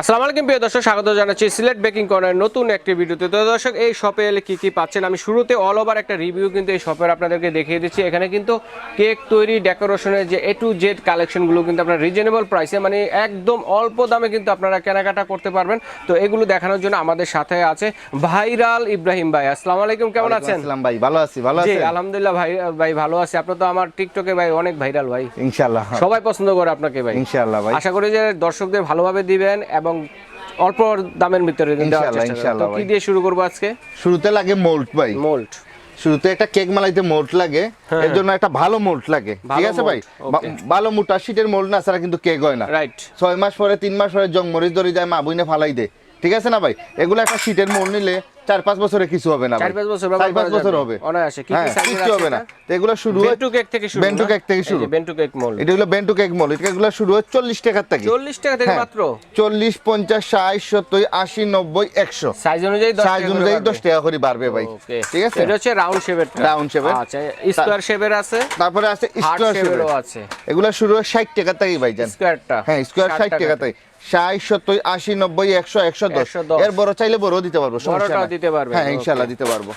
আসসালামু আলাইকুম প্রিয় দর্শক স্বাগত জানাচ্ছি সিলেট বেকিং কর্নার নতুন একটি ভিডিওতে। তো দর্শক এই শপে এলে কি কি পাচ্ছেন? আমি শুরুতে অল ওভার একটা রিভিউ কিন্তু এই শপের আপনাদেরকে দেখিয়ে দিচ্ছি। এখানে কিন্তু কেক তৈরি ডেকোরেশনের যে এ টু জেড কালেকশনগুলো কিন্তু আপনার রিজনেবল প্রাইসে মানে একদম অল্প দামে কিন্তু আপনারা কেনাকাটা করতে পারবেন। তো এগুলো দেখানোর জন্য আমাদের সাথে আছে ভাইরাল ইব্রাহিম ভাই। আসসালামু আলাইকুম কেমন আছেন? আসসালাম ভাই ভালো আছি ভালো আছি আলহামদুলিল্লাহ ভাই ভাই ভালো আছি। আপনার তো আমার টিকটকে ভাই অনেক ভাইরাল ভাই। ইনশাআল্লাহ সবাই পছন্দ করে আপনাকে ভাই। ইনশাআল্লাহ ভাই। আশা করি যে দর্শকদের ভালোভাবে দিবেন এবং অল্প দামের ভিতরে ইনশাআল্লাহ, ইনশাআল্লাহ কি দিয়ে শুরু করব আজকে? শুরুতে লাগে মোল্ট ভাই। মোল্ট। শুরুতে একটা কেক মালাইতে মোল্ট লাগে। এর জন্য একটা ভালো মোল্ট লাগে। ঠিক আছে ভাই. ভালো মোটা শীতের মোল্ট না ছাড়া কিন্তু কেক হয় না। রাইট। ছয় মাস পরে তিন মাস পরে জং মরিচ ধরে যায় মা বুইনে ফালাই দে। ঠিক আছে না ভাই? এগুলো একটা শীতের মোল্ট নিলে চার পাঁচ বছরে কিছু হবে না চার পাঁচ বছর চার পাঁচ বছর হবে। অনায়াসে। কি কি হ্যাঁ হবে না। তো এগুলো শুরু হয় বেন্টু কেক থেকে শুরু বেন্টু কেক থেকে শুরু। বেন্টু কেক মোল্ড এটা হলো বেন্টু কেক মোল্ড এগুলো শুরু হয় চল্লিশ টাকার থেকে। চল্লিশ টাকা থেকে হ্যাঁ, মাত্র? চল্লিশ পঞ্চাশ ষাট সত্তর আশি নব্বই একশো। সাইজ অনুযায়ী দশ সাইজ টাকা করে অনুযায়ী বাড়বে। দশ টাকা করে বাড়বে ভাই। ঠিক আছে? এটা হচ্ছে রাউন্ড শেপের shape এর। আচ্ছা স্কোয়ার শেপের আছে। তারপরে আছে স্কোয়ার শেপেরও আছে। এগুলো শুরু হয় ষাট টাকা থেকে ভাই জান। স্কোয়ারটা হ্যাঁ স্কোয়ার ষাট টাকা থেকে। ষাট সত্তর আশি নব্বই একশো একশো দশ। এর বড় চাইলে বড় দিতে পারব সমস্যা দিতে পারবেন, হ্যাঁ ইনশাল্লাহ দিতে পারব।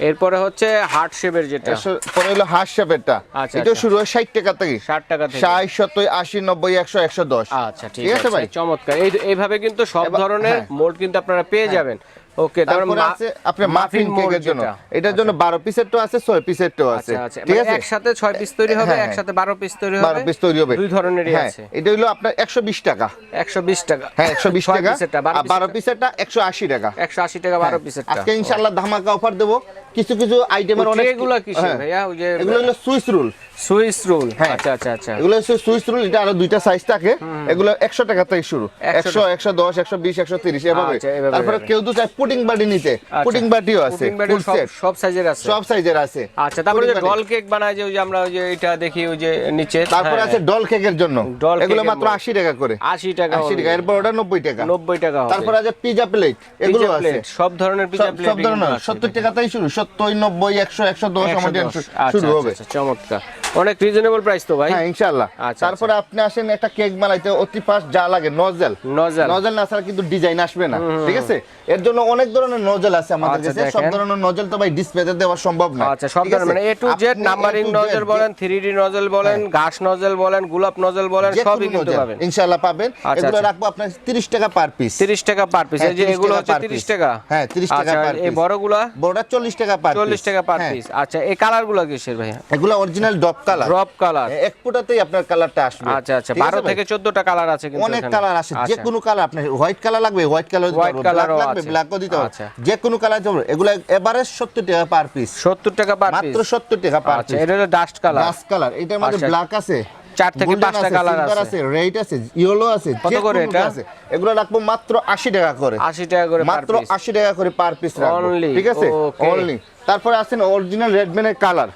এরপরে হচ্ছে হার্ট শেপের যেটা। একশো- পরে হলো হাঁস শেপেরটা। আচ্ছা, এটা আচ্ছা। শুরু হয় ষাট টাকা থেকে। ষাট টাকা থেকে। ষাট সত্তর আশি নব্বই একশো একশো দশ। আচ্ছা ঠিক আছে ভাই? চমৎকার। এই এইভাবে কিন্তু সব ধরনের মোট মোল্ড কিন্তু আপনারা পেয়ে যাবেন। ওকে তারপরে আছে আপনার মাফিন কেকের জন্য। এটার জন্য বারো পিসের তো আছে ছয় পিসের তো আছে। আচ্ছা আচ্ছা। ঠিক মানে আছে? একসাথে ছয় পিস তৈরি হবে হ্যাঁ, হ্যাঁ। একসাথে বারো পিস তৈরি হবে? পিস তৈরি হবে। দুই ধরনেরই হ্যাঁ আছে। এটা হলো আপনার একশো বিশ টাকা। একশো বিশ টাকা। হ্যাঁ একশো বিশ ছয় টাকা। বারো আর বারো পিসেরটা। পিসেরটা একশো আশি টাকা। একশো আশি টাকা বারো হ্যাঁ, পিসেরটা আজকে ইনশাআল্লাহ ধামাকা অফার দেবো। কিছু কিছু আইটেমের অনেক এগুলো হ্যাঁ, ভাইয়া? ওই যে এগুলো হলো সুইস রুল সুইস রোল হ্যাঁ। আচ্ছা আচ্ছা আচ্ছা। এগুলো হচ্ছে সুইস রুল এটা আরও দুইটা সাইজ থাকে। এগুলো একশো টাকা থেকে শুরু। 100 একশো একশো দশ একশো বিশ একশো তিরিশ এভাবে। আচ্ছা, তারপরে কেউ তো চায় পুডিং বাটি নিতে। আচ্ছা। পুডিং বাটিও আছে ফুল সব সেট সব সাইজের আছে। সব সাইজের আছে। আচ্ছা তারপরে যে ডল কেক বানায় যে ওই যে আমরা ওই যে এটা দেখি ওই যে নিচে তারপরে হ্যাঁ, আছে ডল কেকের জন্য। এগুলো মাত্র মধ্যে। আশি টাকা করে। আশি টাকা আশি টাকা এরপর ওটা নব্বই টাকা। নব্বই টাকা হবে। তারপরে আছে পিজা প্লেট এগুলো আছে। সব ধরনের পিজা সব- প্লেট সব ধরনের সত্তর টাকা থেকে শুরু। সত্তর নব্বই একশো একশো দশ আমাদের শুরু হবে। আচ্ছা, চমৎকার। অনেক রিজনেবল প্রাইস তো ভাই। হ্যাঁ ইনশাআল্লাহ। আচ্ছা, তারপরে আপনি আসেন একটা কেক বানাইতে অতি ফাস্ট যা লাগে নজেল নজল নজেল না ছাড়া কিন্তু ডিজাইন আসবে না ঠিক আছে? এর জন্য অনেক ধরনের নজেল আছে আমাদের আচ্ছা, কাছে। সব ধরনের নজেল তো ভাই ডিসপ্লেতে দেওয়া সম্ভব না আচ্ছা সব ধরনের। মানে A to Z numbering nozzle বলেন থ্রি ডি নজল বলেন ঘাস নজল বলেন গোলাপ নজল বলেন সবই কোনো কিন্তু পাবেন। ইনশাআল্লাহ পাবেন। আচ্ছা, এগুলো আচ্ছা। রাখব আপনার 30 টাকা পার পিস 30 টাকা পার পিস এই যে এগুলো হচ্ছে 30 টাকা। হ্যাঁ, 30 টাকা আচ্ছা per এই। বড়গুলা? বড়টা 40 টাকা পার পিস 40 টাকা পার পিস আচ্ছা এই কালারগুলো কিসের ভাই এগুলো original drop colour drop colour এক ফুটাতেই আপনার কালারটা আসবে। আচ্ছা আচ্ছা। ঠিক আছে 12 থেকে 14টা কালার আছে কিন্তু অনেক কালার আছে। যে আচ্ছা। কোনো কালার আপনার হোয়াইট কালার লাগবে হোয়াইট কালার colour ও লাগবে ব্ল্যাকও দিতে আচ্ছা। যে কোনো কালার এগুলো এভারেজ 70 টাকা পার পিস 70 টাকা পার পিস মাত্র 70 টাকা পার আচ্ছা পিস এটা হলো ডাস্ট কালার ডাস্ট কালার এটার মধ্যে আচ্ছা। ব্ল্যাক আছে চার থেকে পাঁচটা silver আছে। রেড আছে ইয়েলো আছে কত করে এটা? আছে। এগুলো রাখব মাত্র 80 টাকা করে। 80 টাকা করে মাত্র পিস 80 টাকা করে পার পিস রাখব। ঠিক আছে? অনলি তারপরে আছেন অরিজিনাল রেডম্যানের কালার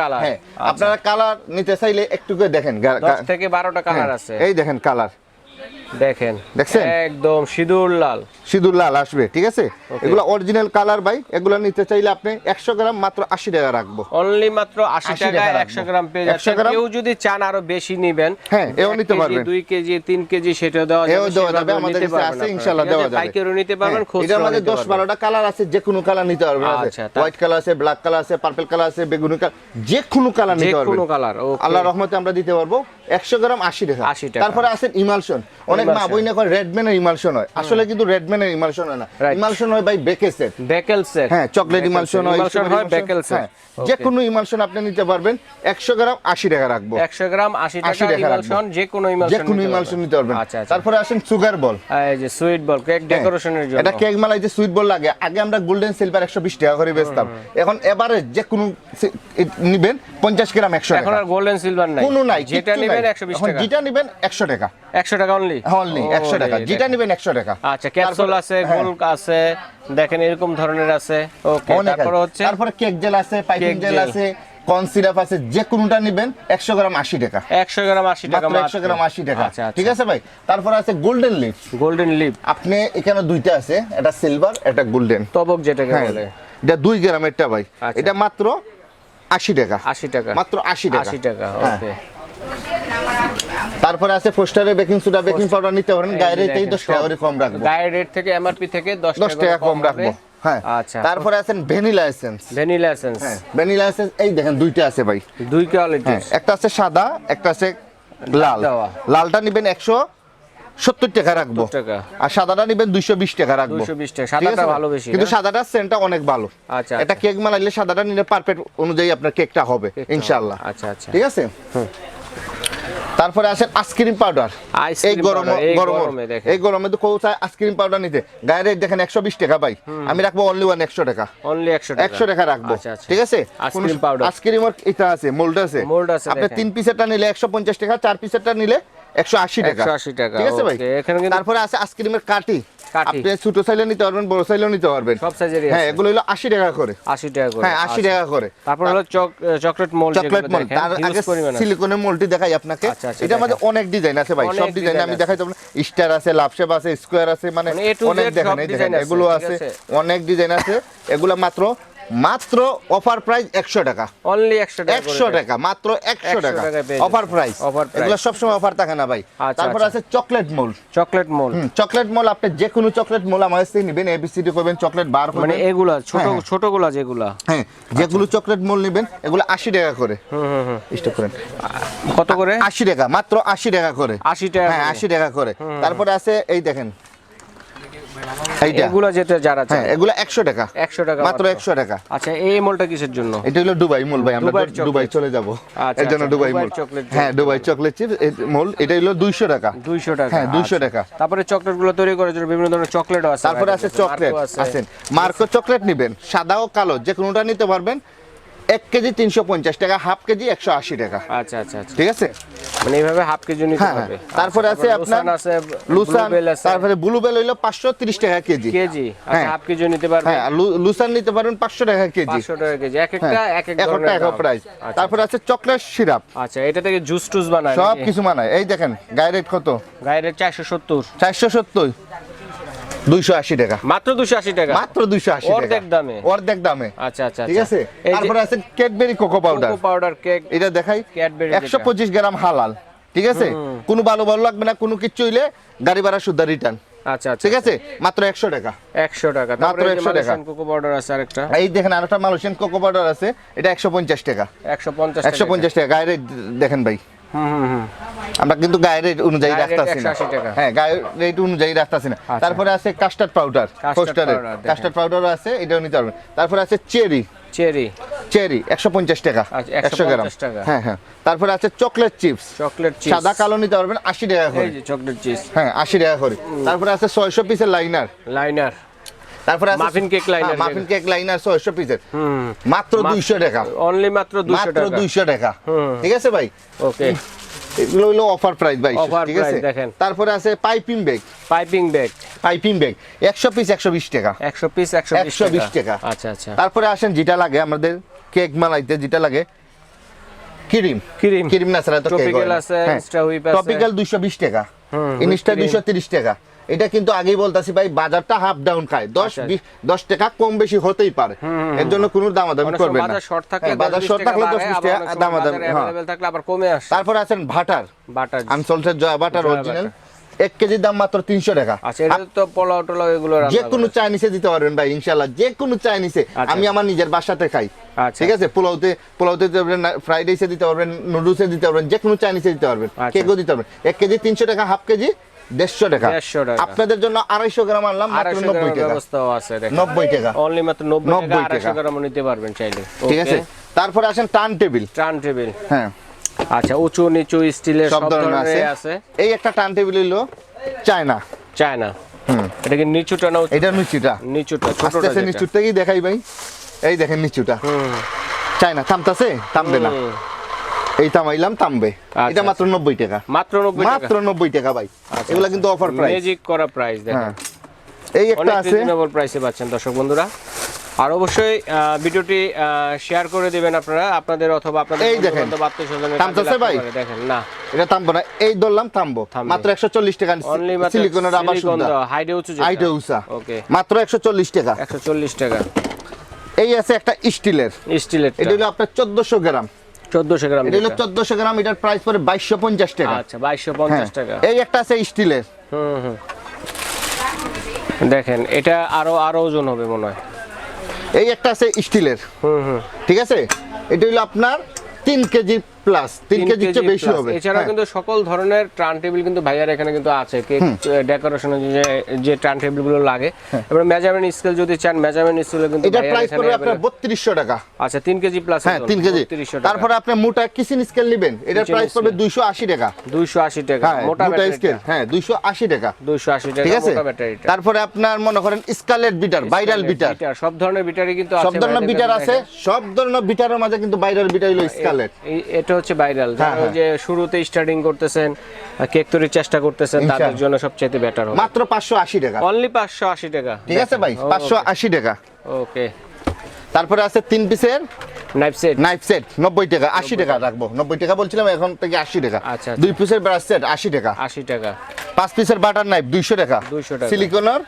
কালার হ্যাঁ আপনারা কালার নিতে চাইলে একটু করে দেখেন। 10 থেকে 12টা কালার হ্যাঁ, আছে। এই দেখেন কালার দেখেন। দেখছেন? একদম সিঁদুর লাল। সিঁদুর লাল আসবে ঠিক আছে? এগুলো অরিজিনাল কালার ভাই এগুলো নিতে চাইলে আপনি একশো গ্রাম মাত্র আশি টাকা রাখব। অনলি মাত্র 80 80 টাকা 100 গ্রাম পেয়ে 100 যাচ্ছেন। কেউ যদি চান আরও বেশি নেবেন হ্যাঁ, এও নিতে পারবেন। কেজি কেজি সেটা দেওয়া এও দেওয়া যাবে আমাদের কাছে আছে। ইনশাআল্লাহ দেওয়া যাবে। পাইকারিও নিতে পারবেন হ্যাঁ, মধ্যে নিতে দশ বারোটা কালার আছে যে কোনো কালার নিতে পারবেন আচ্ছা, হোয়াইট কালার আছে ব্ল্যাক কালার আছে পার্পল কালার আছে বেগুনি কালার যে কোনো কালার নিতে পারবেন কোনো কালার ওকে আল্লাহ রহমতে আমরা দিতে পারব একশো গ্রাম আশি টাকা। 80 টাকা। তারপরে আছে ইমালশন। অনেক মা বই না রেডম্যানের ইমালশন হয়। আসলে কিন্তু রেডম্যানের ইমালশন হয় না। ইমালশন হয় ভাই বেকেসের বেকেল সেট হ্যাঁ চকলেট ইমালশন হয় ইমালশন হয় বেকেল সেট হ্যাঁ, যে কোনো ইমালশন আপনি নিতে পারবেন একশো গ্রাম আশি টাকা রাখব। 100 গ্রাম 80 টাকা ইমালশন যে কোনো যে কোনো ইমালশন নিতে পারবেন। আচ্ছা আচ্ছা। তারপরে আসেন সুগার বল এই যে সুইট বল কেক ডেকোরেশনের জন্য। এটা কেক মালাই যে সুইট বল লাগে আগে আমরা গোল্ডেন সিলভার একশো বিশ টাকা করে বেচতাম। এখন এবারে যে কোনো নিবেন পঞ্চাশ গ্রাম একশো এখন আর গোল্ডেন সিলভার নাই। কোনো নাই যেটা নেবেন নাই। 120 এখন টাকা। যেটা নিবেন একশো টাকা। 100 টাকা অনলি অনলি একশো টাকা। যেটা নিবেন একশো টাকা। আচ্ছা ক্যাপসুল আছে হ্যাঁ। গোল আছে দেখেন এরকম ধরনের আছে। ওকে তারপরে। হচ্ছে তারপরে কেক জেল আছে পাইপিং জেল। আছে কর্ন সিরাপ আছে যে কোনোটা নিবেন একশো গ্রাম আশি টাকা। 100 গ্রাম 80 টাকা একশো গ্রাম আশি টাকা। আচ্ছা ঠিক আছে ভাই? তারপরে আছে গোল্ডেন লিফ গোল্ডেন লিপ আপনি এখানে দুইটা আছে এটা সিলভার এটা গোল্ডেন তবক যেটাকে হ্যাঁ বলে। এটা দুই গ্রামেরটা ভাই। আচ্ছা। এটা মাত্র আশি টাকা। 80 টাকা। মাত্র আশি টাকা। 80 টাকা হ্যাঁ। ওকে তারপরে আছে পোস্টারে বেকিং সোডা বেকিং পাউডার নিতে পারেন। গায়ের দেখেন, দশ টাকা করে কম রাখব। গায়ের রেট থেকে এমআরপি থেকে 10 দশ টাকা কম রাখব। হ্যাঁ। আচ্ছা। তারপরে আছেন ভ্যানিলা এসেন্স ভ্যানিলা এসেন্স হ্যাঁ ভ্যানিলা এসেন্স এই দেখেন দুইটা আছে ভাই। দুই কোয়ালিটি হ্যাঁ একটা আছে সাদা একটা আছে লাল লালটা নিবেন একশো সত্তর টাকা রাখব। টাকা। আর সাদাটা নিবেন দুইশো বিশ টাকা রাখব। 220 টাকা। ঠিক সাদাটা আছে? ভালো বেশি, কিন্তু সাদাটার সেন্টটা অনেক ভালো। আচ্ছা, এটা কেক বানাইলে সাদাটা নিলে পারফেক্ট অনুযায়ী আপনার কেকটা হবে কেকটা ইনশাআল্লাহ। আচ্ছা, আচ্ছা। ঠিক আছে? তারপরে আসেন আইসক্রিম পাউডার এই গরম গরম এই গরমে তো কেউ চায় আইসক্রিম পাউডার নিতে। গায়ের রেট দেখেন একশো বিশ টাকা ভাই। আমি রাখব অনলি ওয়ান একশো টাকা। অনলি একশো একশো টাকা রাখব। আচ্ছা, আচ্ছা। ঠিক আছে? আইসক্রিম পাউডার আইসক্রিমের এটা আছে মোল্ড আছে। মোল্ড আছে, আপনি। তিন পিসেরটা নিলে একশো পঞ্চাশ টাকা চার পিসেরটা নিলে একশো আশি টাকা। 180 টাকা, ঠিক আছে ভাই? এখানে তারপরে আছে আইসক্রিমের কাটি। আপনি ছোট সাইজে নিতে পারবেন বড় সাইজেও নিতে পারবেন। সব সাইজেরই হ্যাঁ এগুলো হলো আশি টাকা করে। 80 টাকা করে হ্যাঁ আশি আচ্ছা। টাকা করে। তারপর হলো choc- chocolate mould chocolate mould তার আগে সিলিকনের মোল্ডটি দেখাই আপনাকে। আচ্ছা, আচ্ছা, এটা আমাদের অনেক ডিজাইন আছে ভাই সব ডিজাইন আমি দেখাই দেবো স্টার আছে লাভশেপ আছে স্কোয়ার আছে মানে মানে অনেক দেখেন এগুলো আছে? অনেক ডিজাইন আছে। এগুলো মাত্র মাত্র অফার প্রাইস একশো টাকা। অনলি 100 টাকা একশো টাকা মাত্র একশো টাকা। Offer price price। এগুলো সবসময় অফার থাকে না ভাই। আচ্ছা, তারপর আচ্ছা। আছে chocolate mould chocolate mould chocolate mould আপনি যে কোনো চকলেট মোল আমাদের থেকে নেবেন এবিসিডি করবেন চকলেট বার মানে এগুলা ছোট হ্যাঁ, হ্যাঁ। ছোটগুলা যেগুলা। হ্যাঁ যেগুলো চকলেট মোল নেবেন এগুলো আশি টাকা করে। স্টপ করেন। কত করে? আশি টাকা মাত্র আশি টাকা করে। 80 টাকা হ্যাঁ আশি টাকা করে। তারপরে আছে এই দেখেন এগুলা যেটা যারা হ্যাঁ চায় এগুলো একশো টাকা। 100 টাকা মাত্র একশো টাকা। আচ্ছা এই মোলটা কিসের জন্য? এটা হলো দুবাই মোল ভাই আমরা দুবাইয়ের তো chocolate। দুবাই চলে যাব। এর জন্য দুবাই মোল। হ্যাঁ দুবাই চকলেট চিপ মোল এটা হলো দুইশো টাকা। 200 টাকা হ্যাঁ, 200 আচ্ছা। টাকা। তারপরে চকলেটগুলো তৈরি করার জন্য বিভিন্ন ধরনের চকলেটও আছে তারপরে আছে চকলেট। আছেন মার্কো চকলেট নেবেন সাদা ও কালো যে কোনোটা নিতে পারবেন। এক কেজি তিনশো পঞ্চাশ টাকা হাফ কেজি একশো আশি টাকা। আচ্ছা আচ্ছা আচ্ছা। ঠিক আছে? মানে এইভাবে হাফ কেজি নিতে হ্যাঁ, হবে। হ্যাঁ। তারপরে আছে আপনার আছে লুসান তারপরে ব্লুবেল হইল পাঁচশো তিরিশ টাকা কেজি। কেজি? আচ্ছা হ্যাঁ। হাফ কেজি নিতে পারবে হ্যাঁ লুসান নিতে পারেন পাঁচশো টাকা কেজি। 500 টাকা কেজি। এক একটা হ্যাঁ, এক এক এক একটা এক প্রাইস আচ্ছা, তারপরে আছে চকলেট সিরাপ। আচ্ছা এটা থেকে জুস টুস বানায় সব? কিছু মানায় এই দেখেন গায়ের রেট কত? গায়ের চারশো সত্তর। চারশো সত্তর। দুইশো আশি টাকা। মাত্র দুশো আশি টাকা? মাত্র দুইশো আশি অর্ধেক দামে? অর্ধেক দামে। আচ্ছা আচ্ছা ঠিক আছে? তারপরে আছে Cadbury cocoa powder. Powder cake এটা দেখাই। যেটা। পঁচিশ গ্রাম হালাল। ঠিক আছে? কোনো ভালো ভালো লাগবে না কোনো কিছু হইলে গাড়ি ভাড়া শুদ্ধ রিটার্ন আচ্ছা আচ্ছা। ঠিক আছে? মাত্র একশো টাকা। একশো টাকা। মাত্র 100 টাকা। কোকো পাউডার আছে আরেকটা। এই দেখেন আরেকটা মালয়েশিয়ান কোকো পাউডার আছে। এটা একশো পঞ্চাশ টাকা। একশো পঞ্চাশ একশো পঞ্চাশ টাকা। গায়ের রেট দেখেন ভাই। হুম হুম হুম। আমরা কিন্তু গায়ের রেট অনুযায়ী rate না। হ্যাঁ গায়ের রেট অনুযায়ী রাখতেছি না। আচ্ছা। তারপরে আছে কাস্টার্ড পাউডার পোস্টারে কাস্টার্ড পাউডারও আছে এটাও নিতে পারবেন তারপরে আছে চেরি চেরি চেরি একশো পঞ্চাশ টাকা। আচ্ছা, একশো গ্রাম। 150। হ্যাঁ হ্যাঁ। তারপরে আছে চকলেট চিপস চকলেট চিজ সাদা কালো নিতে পারবেন আশি টাকা করে। এই যে চকলেট চিজ হ্যাঁ আশি টাকা করে। তারপরে আছে ছয়শো পিসের লাইনার লাইনার তারপরে আছে মাফিন কেক লাইনার পিসের মাত্র দুইশো টাকা। অনলি মাত্র দুশো মাত্র টাকা। দুইশো টাকা। ঠিক আছে ভাই? ওকে এগুলো হলো অফার প্রাইস ভাই ঠিক আছে? দেখেন। তারপরে আছে piping bag piping bag piping bag একশো পিস একশো বিশ টাকা। একশো পিস একশো 120 টাকা। আচ্ছা আচ্ছা। তারপরে আসেন যেটা লাগে আমাদের কেক মালাইতে যেটা লাগে ক্রিম ক্রিম ক্রিম না ছাড়া তো কেক আছে, whip আছে। টপিক্যাল 220 টাকা। হুম, ইনস্টা whipped cream। 230 টাকা। এটা কিন্তু আগেই বলতাছি ভাই বাজারটা হাফ ডাউন খায়। 10 আচ্ছা। 20 10 টাকা কম বেশি হতেই পারে। এর জন্য কোনো দামাদামি করবেন না। বাজার শর্ট থাকলে হ্যাঁ, বাজার শর্ট থাকলে 10 20 টাকা দামাদামি হ্যাঁ। থাকলে আবার কমে আসে। তারপর আছেন ভাটার আনসল্টেড জয়া জয়া অরিজিনাল এক কেজির দাম মাত্র 300 টাকা। আচ্ছা তো পোলাও টোলাও এগুলো যে কোনো দিতে পারবেন ভাই ইনশাল্লাহ যে কোনো চাইনিসে আচ্ছা। আমি আমার নিজের বাসাতে খাই। ঠিক আছে? পোলাওতে পোলাওতে দিতে পারবেন ফ্রাইড রাইসে দিতে পারবেন নুডলসে দিতে পারবেন যে কোনো চাইনিসে দিতে পারবেন। কেকও দিতে পারবেন। এক কেজি তিনশো টাকা হাফ কেজি দেড়শো টাকা। আপনাদের জন্য আড়াইশো গ্রাম আনলাম মাত্র নব্বই টাকা। আছে নব্বই টাকা। অনলি মাত্র নব্বই টাকা 90 আড়াইশো টাকা। গ্রামও নিতে পারবেন চাইলে। ঠিক আছে? তারপরে আসেন টার্ন টেবিল। ট্রান টেবিল। হ্যাঁ। আচ্ছা উঁচু নিচু স্টিলের সব ধরনের আছে। এই একটা turntable wheel China. China. হুম। এটা কি নিচুটা না এটা নিচুটা। নিচুটা ছোটটা আস্তে? নিচুর থেকেই দেখাই ভাই। এই দেখেন নিচুটা। চায়না থামতাছে? থামবে না। এই থামাইলাম থামবে। আচ্ছা, এটা মাত্র নব্বই টাকা। মাত্র নব্বই টাকা? মাত্র নব্বই টাকা ভাই। এগুলা কিন্তু অফার প্রাইস ম্যাজিক করা প্রাইস দেখেন। হ্যাঁ। এই একটা আছে। রিজনেবল প্রাইসে পাচ্ছেন দর্শক বন্ধুরা। আর অবশ্যই ভিডিওটি শেয়ার করে দিবেন আপনারা আপনাদের অথবা আপনাদের এই দেখেন। ভাই? দেখেন না। এটা থামবো না। এই ধরলাম থামবো। মাত্র একশো চল্লিশ টাকা অনলি মাত্র সিলিকনের আবার সুন্দর। হাইডে উঁচু। আইটা উষা ওকে মাত্র একশো চল্লিশ টাকা। 140 টাকা। এই আছে একটা স্টিলের। স্টিলের এটা হলো আপনার চোদ্দশো গ্রাম। চোদ্দশো গ্রাম এটা হলো যেটা। চোদ্দশো গ্রাম এটার প্রাইস পড়ে বাইশশো পঞ্চাশ টাকা। আচ্ছা বাইশশো হ্যাঁ। পঞ্চাশ টাকা। এই একটা আছে স্টিলের হুম হুম। দেখেন এটা আরও আরও ওজন হবে মনে হয়। এই একটা আছে স্টিলের হুম হুম। ঠিক আছে? এটা হলো আপনার তিন কেজি প্লাস তিন তিন কেজি চেয়ে বেশি হবে। এছাড়াও হ্যাঁ। কিন্তু সকল ধরনের ট্রান টেবিল কিন্তু ভাইয়ার এখানে কিন্তু আছে। কেক ডেকোরেশনের যে যে ট্রান টেবিলগুলো লাগে। এবার মেজারমেন্ট স্কেল যদি চান মেজারমেন্ট স্কেল কিন্তু এটা প্রাইস পড়বে আপনার available। বত্রিশশো টাকা। আচ্ছা তিন কেজি প্লাস হ্যাঁ তিন কেজি। তারপরে তারপরে আপনি মোটা কিচেন স্কেল নেবেন। এটার প্রাইস পড়বে। দুইশো আশি টাকা। দুইশো আশি টাকা হ্যাঁ মোটা মোটা স্কেল হ্যাঁ দুইশো আশি টাকা। দুইশো আশি টাকা ঠিক আছে? তারপরে আপনার মনে করেন স্কালেট বিটার ভাইরাল বিটার সব ধরনের বিটারই কিন্তু আছে সব ধরনের বিটার আছে। সব ধরনের বিটারের মাঝে কিন্তু ভাইরাল বিটার হলো স্কালেট এই- এটা হচ্ছে ভাইরাল হ্যাঁ, যারা যে শুরুতে স্টার্টিং করতেছেন কেক তৈরির চেষ্টা করতেছেন তাদের জন্য সবচেয়ে বেটার হবে। মাত্র পাঁচশো আশি টাকা। অনলি পাঁচশো আশি টাকা। ঠিক আছে ভাই পাঁচশো আশি টাকা। ওকে তারপরে আছে তিন পিসের নাইফ সেট নাইফ সেট নব্বই টাকা আশি টাকা রাখব। নব্বই টাকা বলছিলাম এখন থেকে আশি টাকা। আচ্ছা, আচ্ছা। দুই পিসের ব্রাশ সেট আশি টাকা। আশি টাকা। পাঁচ পিসের বাটার নাইফ দুইশো টাকা। 200 টাকা। সিলিকনের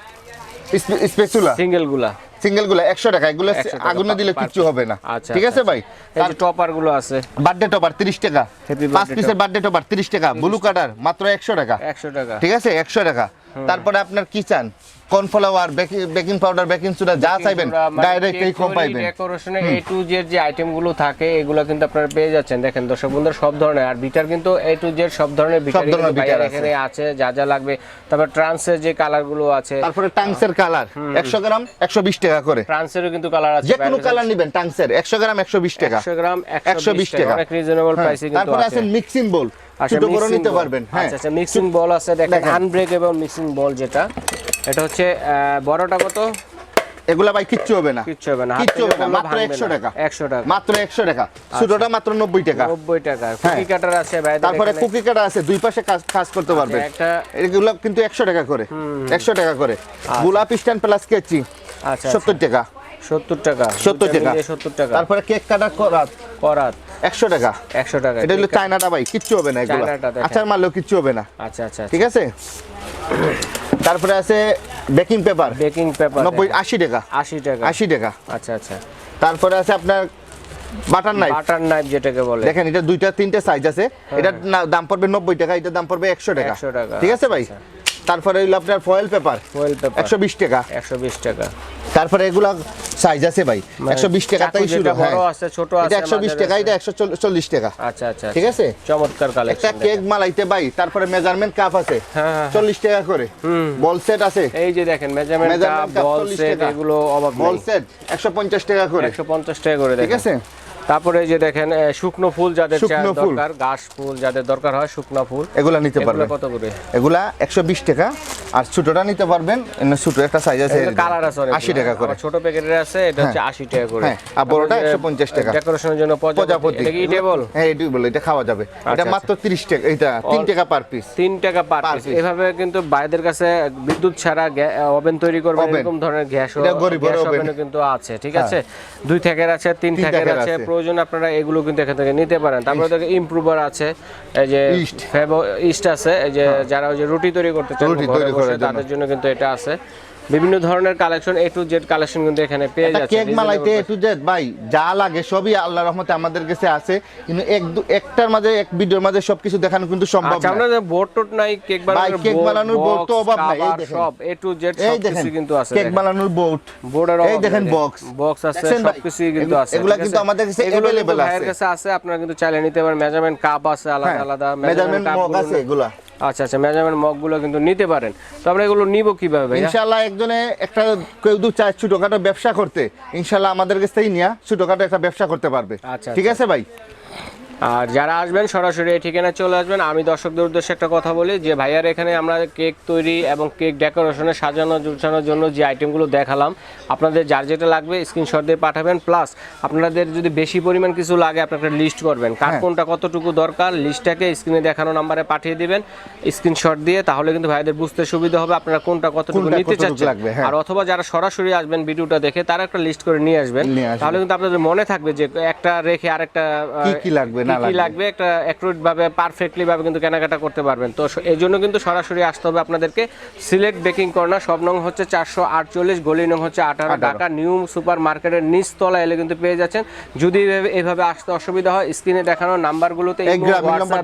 স্পেসুলা সিঙ্গেলগুলা। সিঙ্গেলগুলো একশো টাকা এগুলো 100 আগুনে দিলে কিছু কিচ্ছু হবে না। আচ্ছা, ঠিক আছে আচ্ছা, ভাই? টপারগুলো আছে। বার্থডে টপার তিরিশ টাকা। পাঁচ পিসের বার্থডে টপার তিরিশ টাকা। ব্লু কাটার মাত্র একশো টাকা। একশো টাকা। ঠিক আছে? একশো টাকা। তারপরে আপনার কি চান? Cornflour baking powder baking soda যা চাইবেন মানে ডাইরেক্ট এই কম পাইবেন ডেকোরেশনে এ টু জেড যে থাকে এগুলো কিন্তু আপনারা পেয়ে যাচ্ছেন। দেখেন দর্শক বন্ধুরা সব ধরনের আর বিটার কিন্তু এ টু জেড সব ধরনের বিটার। এখানে আছে। যা যা লাগবে। তারপর ট্রান্সের যে কালারগুলো আছে তারপরে টাংসের কালার একশো গ্রাম একশো বিশ টাকা করে। ট্রান্সেরও কিন্তু কালার আছে যে কোনো কালার নিবেন টাংসের একশো গ্রাম একশো বিশ টাকা। 100 গ্রাম 120 120 টাকা। অনেক রিজনেবল হ্যাঁ, প্রাইসে কিন্তু তারপরে আছে। আছে মিক্সিং বোল আচ্ছা, ছোট বড় mixing নিতে পারবেন হ্যাঁ। আচ্ছা আচ্ছা মিক্সিং বল আছে দেখেন। আনব্রেকেবল মিক্সিং বল যেটা। এটা হচ্ছে বড়টা কত? এগুলা ভাই কিচ্ছু হবে না। কিচ্ছু হবে না কিচ্ছু হবে না মাত্র ভাঙবে একশো না। টাকা। 100 টাকা। মাত্র একশো টাকা। ছোটটা মাত্র নব্বই টাকা। নব্বই টাকা। হ্যাঁ। কুকি কাটার আছে ভাই তারপরে কুকি কাটা আছে দুই পাশে কাজ কাজ করতে পারবেন। একটা এগুলো কিন্তু একশো টাকা করে। একশো টাকা করে। গোলাপ স্ট্যান্ড প্লাস কেচি আচ্ছা। সত্তর টাকা। সত্তর টাকা। সত্তর টাকা। সত্তর টাকা। তারপরে কেক কাটার করাত? করাত। একশো টাকা? একশো টাকা এটা হলো চায়নাটা ভাই কিচ্ছু হবে না এগুলো। আচার মারলেও কিচ্ছু হবে না। আচ্ছা আচ্ছা ঠিক আছে? তারপরে আছে বেকিং পেপার। বেকিং পেপার নব্বই আশি টাকা। আশি টাকা। আশি টাকা। আচ্ছা আচ্ছা। তারপরে আছে আপনার বাটার নাইফ। বাটার নাইফ যেটাকে বলে। দেখেন এটা দুইটা তিনটে সাইজ আছে। এটার না- দাম পড়বে নব্বই টাকা এটার দাম পড়বে একশো টাকা। 100 টাকা। ঠিক আছে ভাই? তারপরে হইল আপনার ফয়েল পেপার ফয়েল পেপার একশো বিশ টাকা। একশো বিশ টাকা। তারপরে এগুলা সাইজ আছে ভাই। একশো বিশ টাকা তাই শুরু যেটা হ্যাঁ। বড় আছে ছোট আছে এটা একশো বিশ মাঝারি টাকা এটা একশো চল্লিশ টাকা। আচ্ছা আচ্ছা ঠিক আছে? চমৎকার একটা কেক মালাইতে ভাই তারপরে মেজারমেন্ট কাপ আছে। হ্যাঁ, হ্যাঁ, চল্লিশ টাকা করে। বল সেট আছে। এই যে দেখেন মেজারমেন্ট কাপ বল সেট এগুলো অভাব বল সেট একশো পঞ্চাশ টাকা করে। 150 টাকা করে ঠিক আছে? তারপরে যে দেখেন শুকনো ফুল যাদের চাই শুকনো ফুল। দরকার ঘাস ফুল যাদের দরকার হয় শুকনো ফুল। এগুলা নিতে পারবে কত করে? এগুলা একশো বিশ টাকা। আর ছোটটা নিতে পারবেন। ছোট একটা সাইজ আছে কালার আছে অনেকগুলো। আশি টাকা করে। ছোট প্যাকেটের আছে এটা হচ্ছে 80 টাকা করে। হ্যাঁ, আর বড়টা 150 টাকা। ডেকোরেশনের জন্য প্রজাপতি। এটা কি টেবল হ্যাঁ এটাই বলে এটা খাওয়া যাবে। এটা আচ্ছা। মাত্র তিরিশ টাকা এটা তিন টাকা পার পিস 3 টাকা পার পিস এভাবে কিন্তু বাইরের কাছে বিদ্যুৎ ছাড়া ওভেন তৈরি করবে এরকম ধরনের গ্যাস oven। কিন্তু আছে ঠিক আছে? দুই থেকের আছে তিন থেকের আছে। প্রয়োজন আপনারা এগুলো কিন্তু এখান থেকে নিতে পারেন। তারপরে দেখে ইমপ্রুভার আছে এই যে। ফেবো ইস্ট আছে এই যে যারা ওই যে রুটি তৈরি করতে চান তাদের জন্য কিন্তু এটা আছে। বিভিন্ন ধরনের collection A to Z collection কিন্তু এখানে পেয়ে যাচ্ছে। কেক মালাইতে reasonable একটু যে ভাই যা লাগে সবই আল্লাহ রহমতে আমাদের কাছে আছে। কিন্তু এক দু- একটার মাঝে এক ভিডিওর মাঝে সবকিছু দেখানো কিন্তু সম্ভব আচ্ছা না। আমরা যে বোর্ড টোট নাই কেক বানানোর কেক বানানোর board তো অভাব নাই, এই দেখেন। সব এ টু জেড সবকিছু কিন্তু আছে কেক বানানোর বোর্ড বোর্ডের এই দেখেন box। বক্স আছে? সবকিছুই কিন্তু আছে এগুলা কিন্তু আমাদের কাছে এগুলো কিন্তু available ভাইয়ের কাছে আছে আপনারা কিন্তু চাইলে নিতে পারেন। মেজারমেন্ট কাপ আছে আলাদা হ্যাঁ, আলাদা মেজারমেন্ট মগ আছে এগুলা। আচ্ছা আচ্ছা মেজারমেন্ট মগগুলো কিন্তু নিতে পারেন। তো আমরা এগুলো নিব কীভাবে ইনশাল্লাহ একজনে একটা কেউ দু চায় ছোটখাটো ব্যবসা করতে ইনশাল্লাহ আমাদের কাছ থেকেই নিয়ে ছোটখাটো একটা ব্যবসা করতে পারবে। আচ্ছা, ঠিক আছে ভাই? আর যারা আসবেন সরাসরি এই ঠিকানায় চলে আসবেন। আমি দর্শকদের উদ্দেশ্যে একটা কথা বলি যে ভাইয়ার এখানে আমরা কেক তৈরি এবং কেক ডেকোরেশনে সাজানো জুটানোর জন্য যে আইটেমগুলো দেখালাম আপনাদের যার যেটা লাগবে স্ক্রিনশট দিয়ে পাঠাবেন। প্লাস আপনাদের যদি বেশি পরিমাণ কিছু লাগে আপনারা লিস্ট করবেন। কার হ্যাঁ। কোনটা কতটুকু দরকার লিস্টটাকে স্ক্রিনে দেখানো নাম্বারে পাঠিয়ে দিবেন। স্ক্রিনশট দিয়ে তাহলে কিন্তু ভাইদের বুঝতে সুবিধা হবে আপনারা কোনটা কতটুকু নিতে চাচ্ছেন। হ্যাঁ। আর অথবা যারা সরাসরি আসবেন ভিডিওটা দেখে তারা একটা লিস্ট করে নিয়ে আসবেন। তাহলে কিন্তু আপনাদের মনে থাকবে যে একটা রেখে আরেকটা কি কি লাগবে না লাগবে। লাগবে? একটা অ্যাকুরেট ভাবে পারফেক্টলি ভাবে কিন্তু কেনাকাটা করতে পারবেন। তো এই জন্য কিন্তু সরাসরি আসতে হবে আপনাদেরকে সিলেট বেকিং কর্নার। সব নং হচ্ছে চারশো আটচল্লিশ গলি নং হচ্ছে আঠারো। ঢাকা নিউ সুপার মার্কেটের নিচতলা এলে কিন্তু পেয়ে যাচ্ছেন। যদি এভাবে- আসতে অসুবিধা হয় স্ক্রিনে দেখানো নাম্বারগুলোতে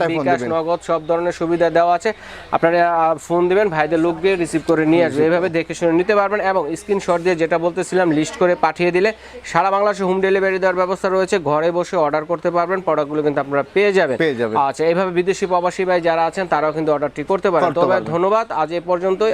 বিকাশ নগদ সব ধরনের সুবিধা দেওয়া আছে। আপনারা ফোন দিবেন ভাইদের লোক গিয়ে রিসিভ করে নিয়ে আসবে। এভাবে দেখে শুনে নিতে পারবেন এবং স্ক্রিনশট দিয়ে যেটা বলতেছিলাম লিস্ট করে পাঠিয়ে দিলে সারা বাংলাদেশে হোম ডেলিভারি দেওয়ার ব্যবস্থা রয়েছে। ঘরে বসে অর্ডার করতে পারবেন প্রোডাক্টগুলো কিন্তু আপনারা পেয়ে যাবেন। পেয়ে যাবেন। আচ্ছা এইভাবে বিদেশি প্রবাসী ভাই যারা আছেন তারাও কিন্তু অর্ডারটি করতে পারেন। তবে ধন্যবাদ। আজ এ পর্যন্তই।